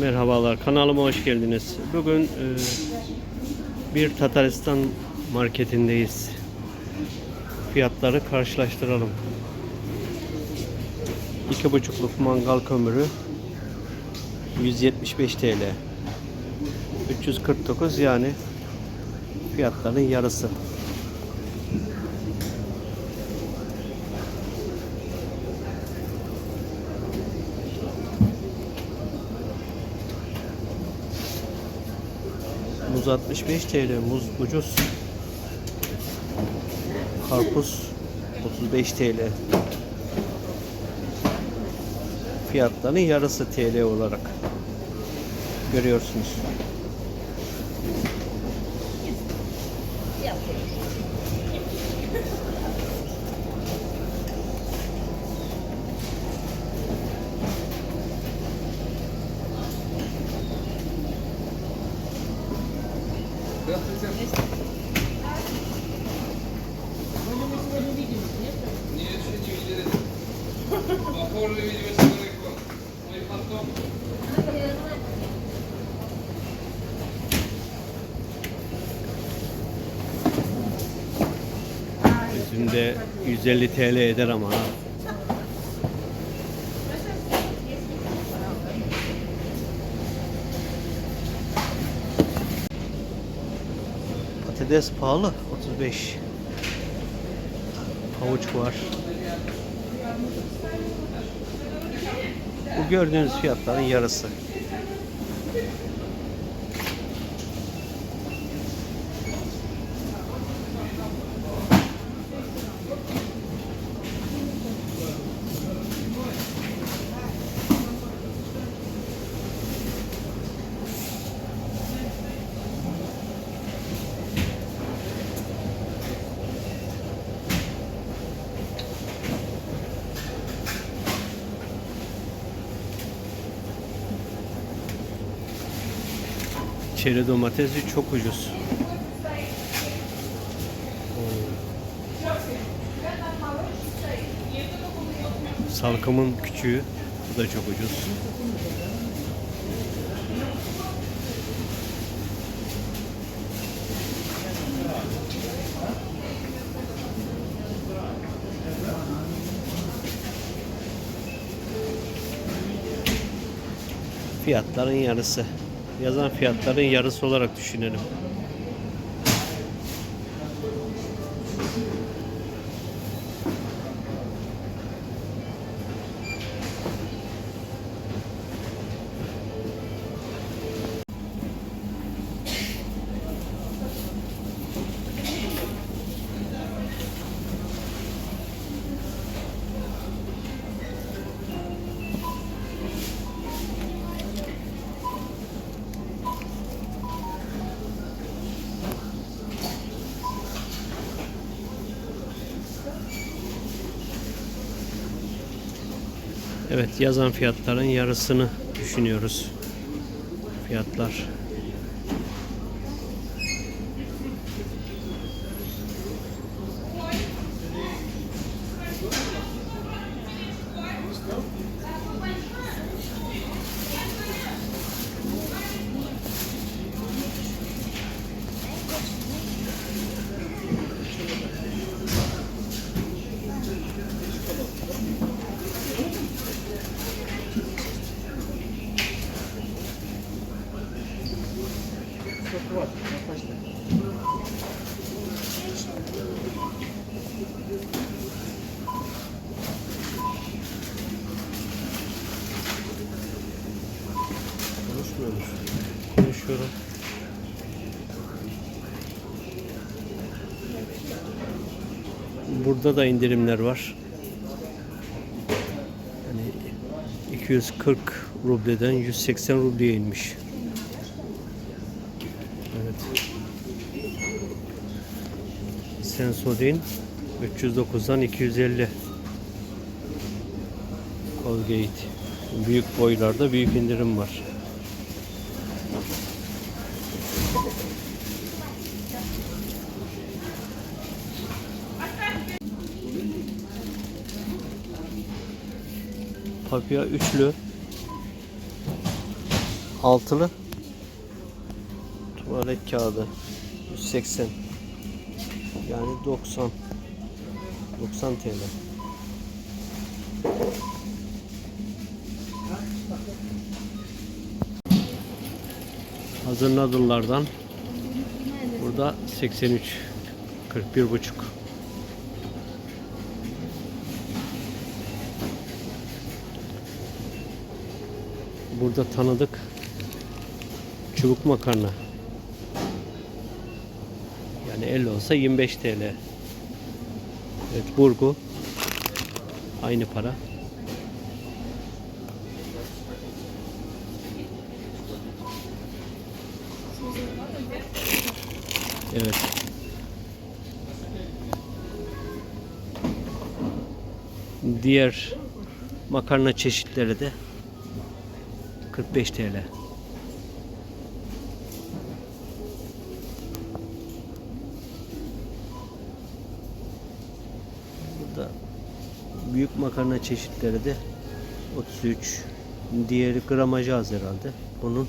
Merhabalar kanalıma hoş geldiniz. Bugün e, bir Tataristan marketindeyiz. Fiyatları karşılaştıralım. 2,5'luk mangal kömürü 175 TL. 349 yani fiyatların yarısı. Muz 65 TL, muz ucuz. Karpuz 35 TL. Fiyatların yarısı TL olarak görüyorsunuz. Üzüm de 150 TL eder ama. Patates pahalı 35. Havuç var. Bu gördüğünüz fiyatların yarısı. Çeri domatesi çok ucuz. Salkımın küçüğü. Bu da çok ucuz. Fiyatların yarısı. Yazan fiyatların yarısı olarak düşünelim. Evet yazan fiyatların yarısını düşünüyoruz. Fiyatlar. Musun? Konuşuyorum. Burada da indirimler var. Yani 240 rubleden 180 rubleye inmiş. Evet. Sensodyne 309'dan 250. Colgate. Büyük boylarda büyük indirim var. Papya üçlü Altılı. Tuvalet kağıdı. 180. Yani 90. 90 TL. Hazır noodle'lardan burada 83 41 buçuk. Burada tanıdık çubuk makarna. Yani 50 olsa 25 TL. Evet burgu aynı para. Evet. Diğer makarna çeşitleri de 45 TL. Burada büyük makarna çeşitleri de 33. Diğeri gramajı az herhalde. Bunun.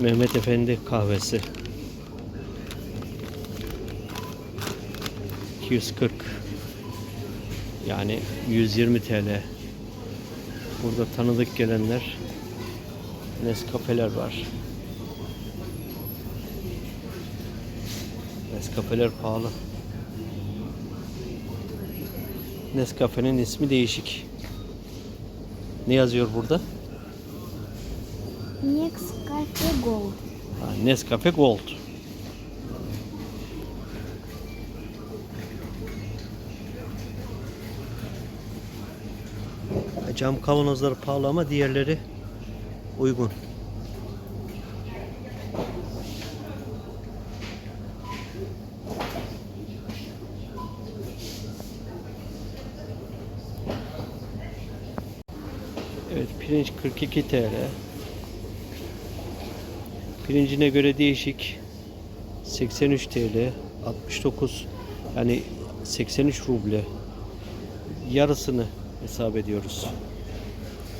Mehmet Efendi kahvesi. 240 yani 120 TL. Burada tanıdık gelenler Nescafeler var. Nescafeler pahalı. Nescafe'nin ismi değişik. Ne yazıyor burada? Nescafe Gold. Ha, Nescafe Gold. Cam kavanozları pahalı ama diğerleri uygun. Evet pirinç 42 TL. Pirincine göre değişik. 83 TL, 69 yani 83 ruble. Yarısını hesap ediyoruz.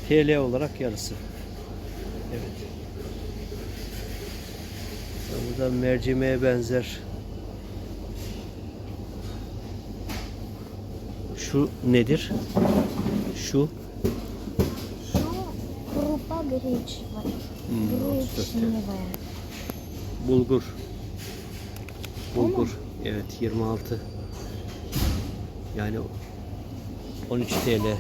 TL olarak yarısı. Evet. Burada mercimeğe benzer Şu nedir? Şu Şu grupa bridge var. Hmm, Bulgur. Bulgur. Evet 26. Yani 13 TL.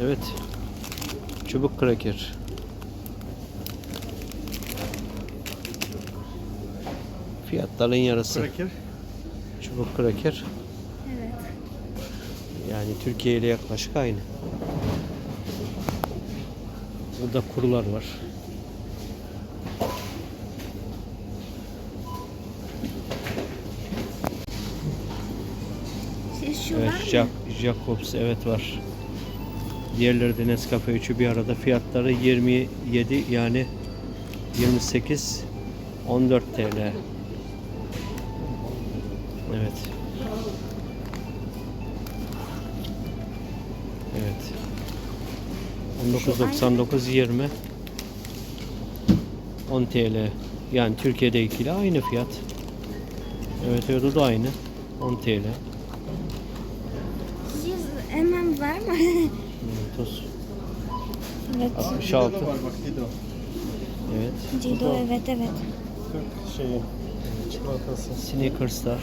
Evet. Çubuk kraker. Fiyatların yarısı. Kraker. Çubuk kraker. Evet. Yani Türkiye ile yaklaşık aynı. Burada kurular var. Siz şunlar Evet, mı? Jack, Jacobs evet var. Diğerleri de Nescafe 3'ü bir arada. Fiyatları 27 yani 28 14 TL. Evet. Evet. 19.99 20 10 TL. Yani Türkiye'dekiyle aynı fiyat. Evet, evet o da aynı. 10 TL. Mı? Tuz. evet. 66. Dido da var bak Dido. Evet. Cido evet evet. Türk şeyi. Çikolatası. Snickers'lar.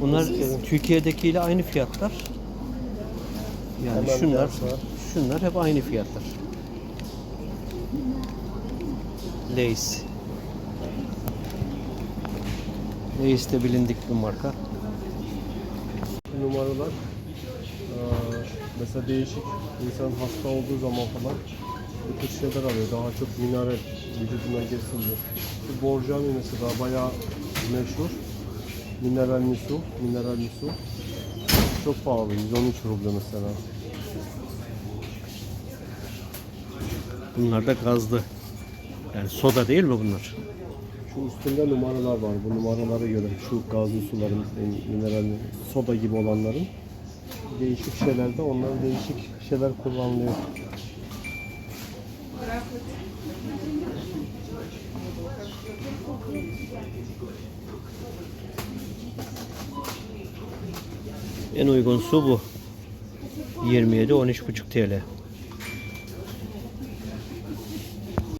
Bunlar Siz- e, Türkiye'dekiyle aynı fiyatlar. Yani Hemen şunlar şunlar hep aynı fiyatlar. Lay's. Lay's de bilindik bir marka. Numaralar. Mesela değişik. İnsan hasta olduğu zaman falan bu tür şeyler alıyor. Daha çok mineral vücuduna girsin diye. Bu borjami mesela bayağı meşhur. Mineral misu. Mineral misu. çok pahalı. 113 ruble mesela. Bunlar da gazlı. Yani soda değil mi bunlar? Şu üstünde numaralar var. Bu numaralara göre şu gazlı suların, e, mineral, soda gibi olanların değişik şeylerde onlar değişik şeyler kullanılıyor. En uygun su bu. 27 13,5 TL.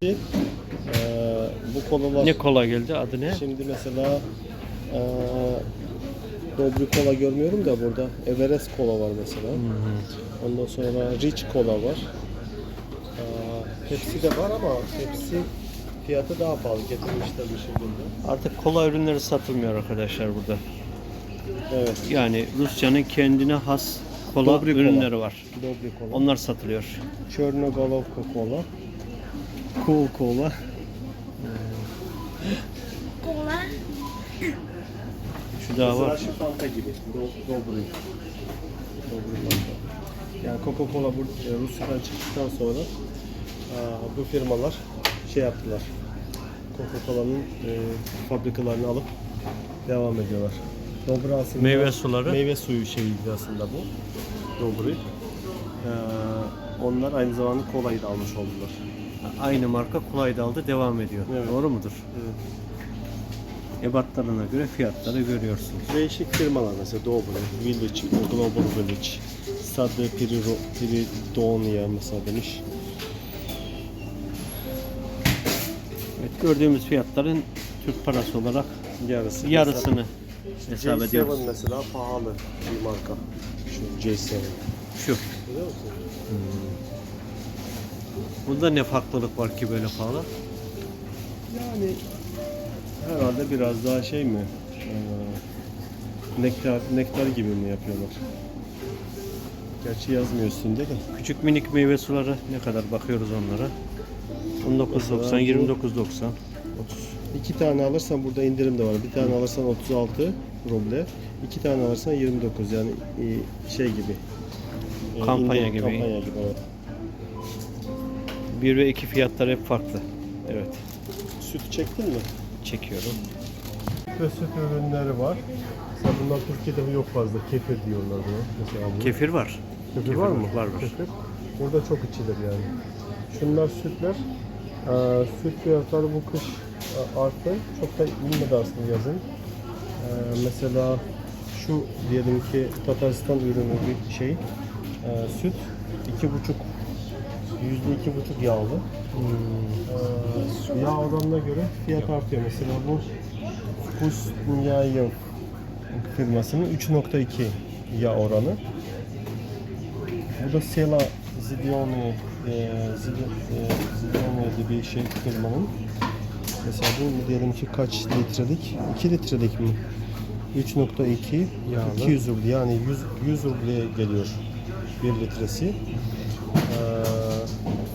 Ee, bu kolalar Ne kola geldi adı ne? şimdi mesela ee, Dobri kola görmüyorum da burada. Everest kola var mesela. Hmm. Ondan sonra Rich kola var. Aa, Pepsi de var ama Pepsi fiyatı daha pahalı getirmişler bir şekilde. Artık kola ürünleri satılmıyor arkadaşlar burada. Evet. Yani Rusya'nın kendine has kola Dobri ürünleri kola. var. Dobri kola. Onlar satılıyor. Çernogolovka kola. Cool kola. Şu daha Mesela var. şu Fanta gibi. Do- Dobry. Dobry Fanta. Yani Coca-Cola bu e, Rusya'dan çıktıktan sonra aa, bu firmalar şey yaptılar. Coca-Cola'nın e, fabrikalarını alıp devam ediyorlar. Dobry aslında Meyve suları. meyve suyu şeyiydi aslında bu. Dobry. Ee, onlar aynı zamanda kolayı da almış oldular. Aynı marka kolayı da aldı devam ediyor. Evet. Doğru mudur? Ebatlarına göre fiyatları görüyorsunuz. Değişik firmalar mesela Dobry, Village, Global Village, Sade Piriro, Piridonia mesela demiş. Evet, gördüğümüz fiyatların Türk parası olarak Yarısı. yarısını Mesela hesap J7 ediyoruz. mesela pahalı bir marka. Şu J7. Şu. Biliyor musun? Bunda ne farklılık var ki böyle pahalı? Yani herhalde biraz daha şey mi? Ee, nektar, nektar gibi mi yapıyorlar? Gerçi yazmıyor üstünde de. Küçük minik meyve suları ne kadar bakıyoruz onlara? 19.90, Mesela bu- 29.90. 30. İki tane alırsan burada indirim de var. Bir tane alırsan 36 ruble. iki tane alırsan 29 yani e, şey gibi. E, Kampanya indirim- gibi. Kampanya gibi evet. 1 ve 2 fiyatları hep farklı. Evet. Süt çektin mi? Çekiyorum. Süt ürünleri var. Mesela bunlar Türkiye'de yok fazla. Kefir diyorlar buna. Mesela bu. Kefir var. Kefir kefir var mı? var, var. Kefir. Burada çok içilir yani. Şunlar sütler. Ee, süt fiyatları bu kış e, arttı. Çok da inmedi aslında yazın. Ee, mesela şu diyelim ki Tataristan ürünü bir şey. Ee, süt iki buçuk yüzde iki buçuk yağlı. Ee, yağ oranına göre fiyat artıyor. Mesela bu Vkusnyaya firmasının 3.2 yağ oranı. Bu da Sela Zidione e, e, Zidione diye bir şey firmanın. Mesela bu diyelim ki kaç litrelik? 2 litrelik mi? 3.2 Yağlı. 200 ruble yani 100, 100 rubleye geliyor 1 litresi.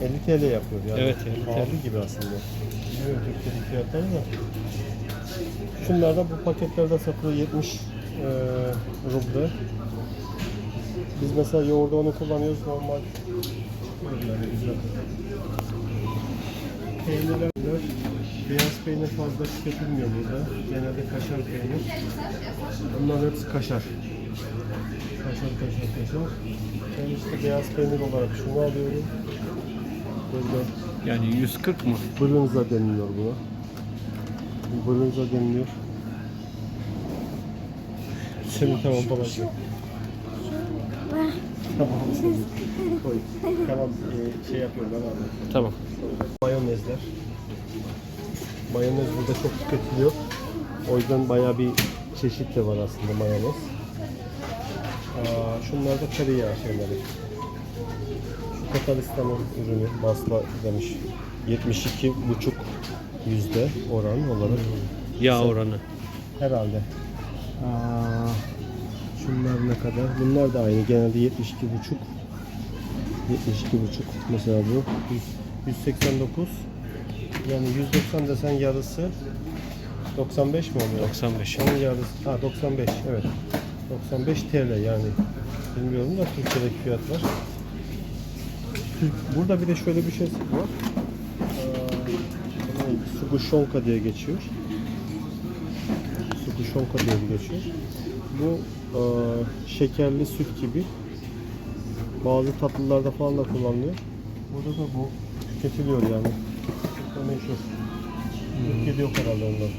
Ee, 50 TL yapıyor yani. Evet, 50 TL. Pahalı gibi aslında. Bilmiyorum Türkiye'deki fiyatları da. Şunlar da bu paketlerde satılıyor 70 e, ruble. Biz mesela yoğurda onu kullanıyoruz normal. güzel. Peynirler, beyaz peynir fazla tüketilmiyor burada. Genelde kaşar peynir. Bunlar hepsi kaşar. Kaşar, kaşar, kaşar. Ben işte beyaz peynir olarak şunu alıyorum. Burada Yani 140 mı? brınza deniliyor buna. Brınza deniliyor. Senin tamam babacığım. Tamam. Koy. Tamam e, şey yapıyorum ben abi. Tamam. Mayonezler. Mayonez burada çok tüketiliyor. O yüzden bayağı bir çeşit de var aslında mayonez. Aa, şunlar da tereyağı şeyleri. Tataristan'ın ürünü basla demiş. 72 buçuk yüzde oran olarak. Yağ oranı. Herhalde. Aa, şunlar ne kadar? Bunlar da aynı. Genelde 72 buçuk. 72 buçuk. Mesela bu 100 189. Yani 190 desen yarısı 95 mi oluyor? 95. Onun yarısı. Ha 95 evet. 95 TL yani. Bilmiyorum da Türkiye'deki fiyatlar. Burada bir de şöyle bir şey var. Ee, Suguşonka diye geçiyor. Suguşonka diye geçiyor. Bu e, şekerli süt gibi bazı tatlılarda falan da kullanılıyor. Burada da bu tüketiliyor yani. Bu meşhur. Hmm. Türkiye'de yok herhalde ondan.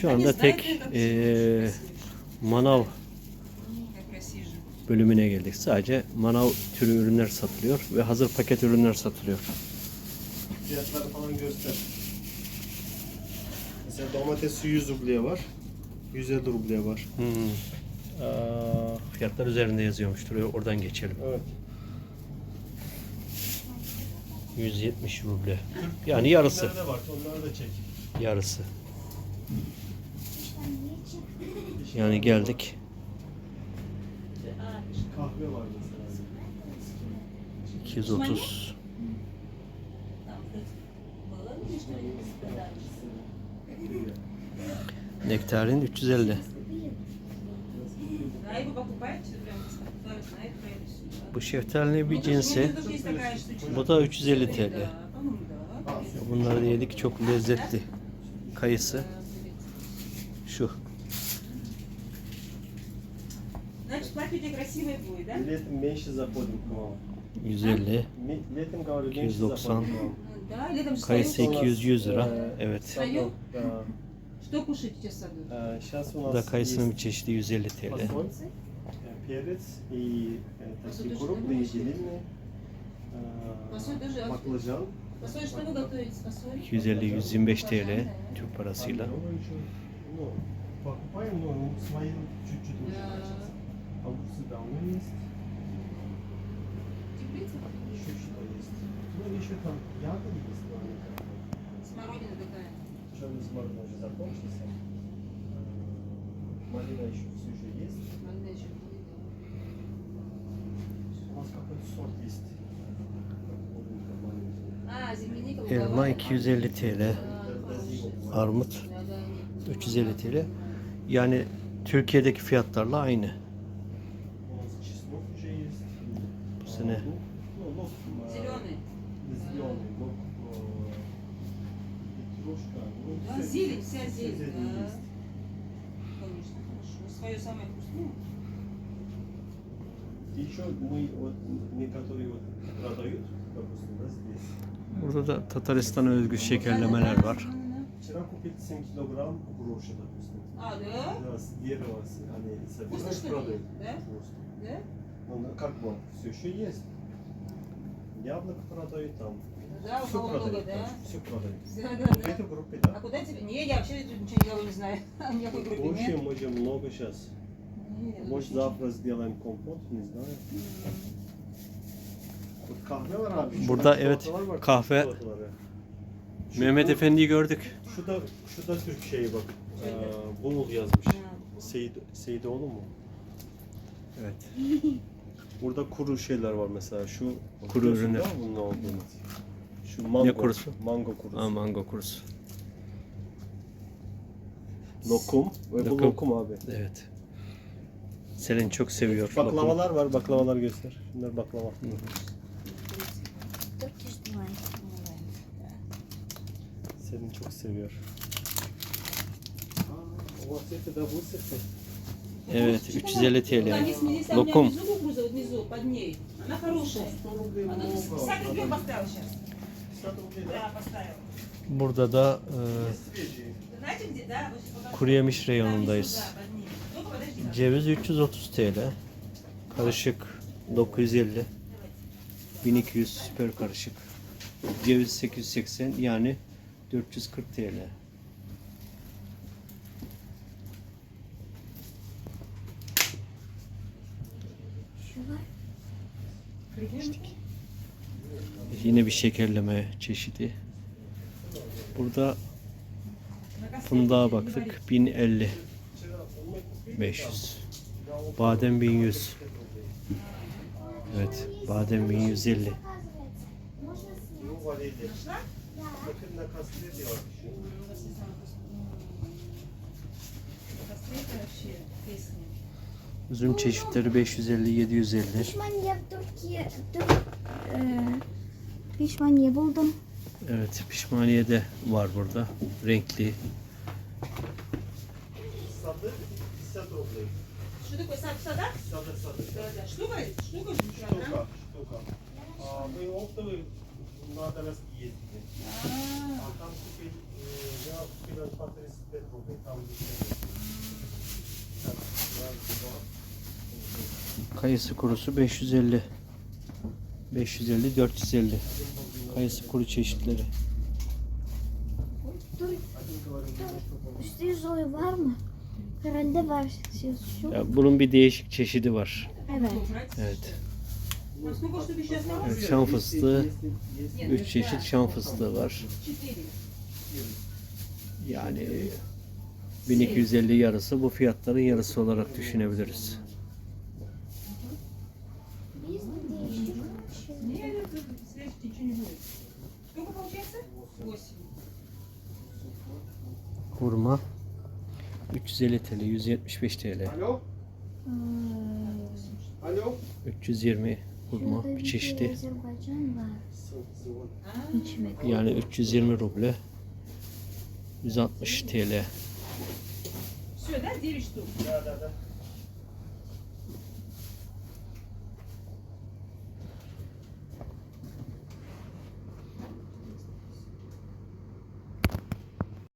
Şu anda tek e, manav bölümüne geldik. Sadece manav türü ürünler satılıyor ve hazır paket ürünler satılıyor. Fiyatları falan göster. Mesela domates 100 rubleye var. 150 rubleye var. Hmm. Aa, Fiyatlar üzerinde yazıyormuştur. Oradan geçelim. evet. 170 ruble. Yani yarısı. Var. Onları da çek. Yarısı. Yani geldik. Kahve var 230. Nektarin 350. Bu şeftalinin bir cinsi. Bu da 350 TL. Bunlar da yedik çok lezzetli. Kayısı Şu. Значит, платье красивое будет, да? Летом меньше заходим к вам. 150. Ме- Летом, говорю, меньше 290. заходим к вам. Да, летом же Kayısı встаю. 200 100 lira. Ee, Evet. Встаю. Да. Что кушаете сейчас в саду? Э, Сейчас у Bu нас da kayısının есть bir çeşidi 150 TL. фасоль, э, перец и э, такие Фасоль крупные, тоже зеленые. Фасоль тоже э, Баклажан. Фасоль, что вы готовите с фасолью? 250-125 TL Türk parasıyla. Помидоры еще, ну, покупаем, но свои чуть-чуть лучше Да. качество. Огурцы давно есть. Теплица? Еще что есть. Ну, еще там ягоды есть. но они как бы Смородина такая. Черный смородина уже закончился. Э, Малина еще все еще есть. Малина еще будет, да. У нас какой-то сорт есть. Полненько, маленький. А, земляника Elma луговая. 250 TL. Да, хорошая. Armut Да, да, они- 350 TL. Yani Türkiye'deki fiyatlarla aynı. У нас чеснок уже есть. Bu sene Лук, Ну, лук э, Зеленый. зеленый, лук, э, петрушка. Ну, Да, всё- зелень, вся всё зелень, зелень да. есть. Конечно, хорошо. Свое самое вкусное. И еще мы, вот, некоторые вот продают, допустим, да, здесь. Burada da Tataristan'a özgü şekerlemeler var. Вчера купил 7 килограмм груши, допустим. А, да? Да, с дерева, с- они Вкусно, собирают, что ли? продают. Да? Вкусно. Да? Ну, ну, как бы, все еще есть. Яблоко продают там. Да, у Все кого много, продают, да? все продают. Да, да, В да. этой группе, А да. куда тебе? Не, я вообще тут ничего никого не знаю. Никакой группе нет. Очень, очень много сейчас. Нет, Может, завтра сделаем компот, не знаю. Вот kahve var abi. şurada Burada evet, çikolatalar var, kahve. çikolataları. Şu Mehmet Efendi'yi gördük. Şu da, şu da Türk şeyi bak. Ee, Buğul yazmış. Ha. Seyit, Seyidoğlu mu? Evet. Burada kuru şeyler var mesela. Şu Kuru biliyorsun ürünler. bunun ne olduğunu? Şu mango. kurusu? Mango kurusu. Aa, mango kurusu. Lokum. Ve bu Lokum. lokum abi. Evet. Selin çok seviyor. lokum. Baklavalar var. Baklavalar göster. Bunlar baklava. Seni çok seviyor. Evet 350 TL. Lokum. Burada da e, kuruyemiş reyonundayız. Ceviz 330 TL. Karışık 950. 1200 süper karışık. Ceviz 880 yani 440 TL. Yine bir şekerleme çeşidi. Burada fındığa baktık. 1050 500 Badem 1100 Evet. Badem 1150 Bakın ne kastı diyor. Üzüm çeşitleri 550-750. Pişmaniye Türkiye, Türk, e, pişmaniye buldum. Evet pişmaniye de var burada. Renkli. Sadı 50 рублей. Что такое сад садак? Sadı sadı. Да, Штука? Штука? Штука, штука. А вы оптовый onlar da biraz iyi etkili. Altan Patates Petrol Bey tam. Kayısı kurusu 550. 550 450. Kayısı kuru çeşitleri. Dur. Üstü yüzoyu var mı? Herhalde var. Şey, şu. Ya bunun bir değişik çeşidi var. Evet. Evet. Evet, şam fıstığı, üç çeşit şam fıstığı var. Yani 1250 yarısı bu fiyatların yarısı olarak düşünebiliriz. Hurma 350 TL, 175 TL. Alo? Alo? 320 hurma bir çeşidi. Yani 320 ruble 160 TL. Şöyle diriştim.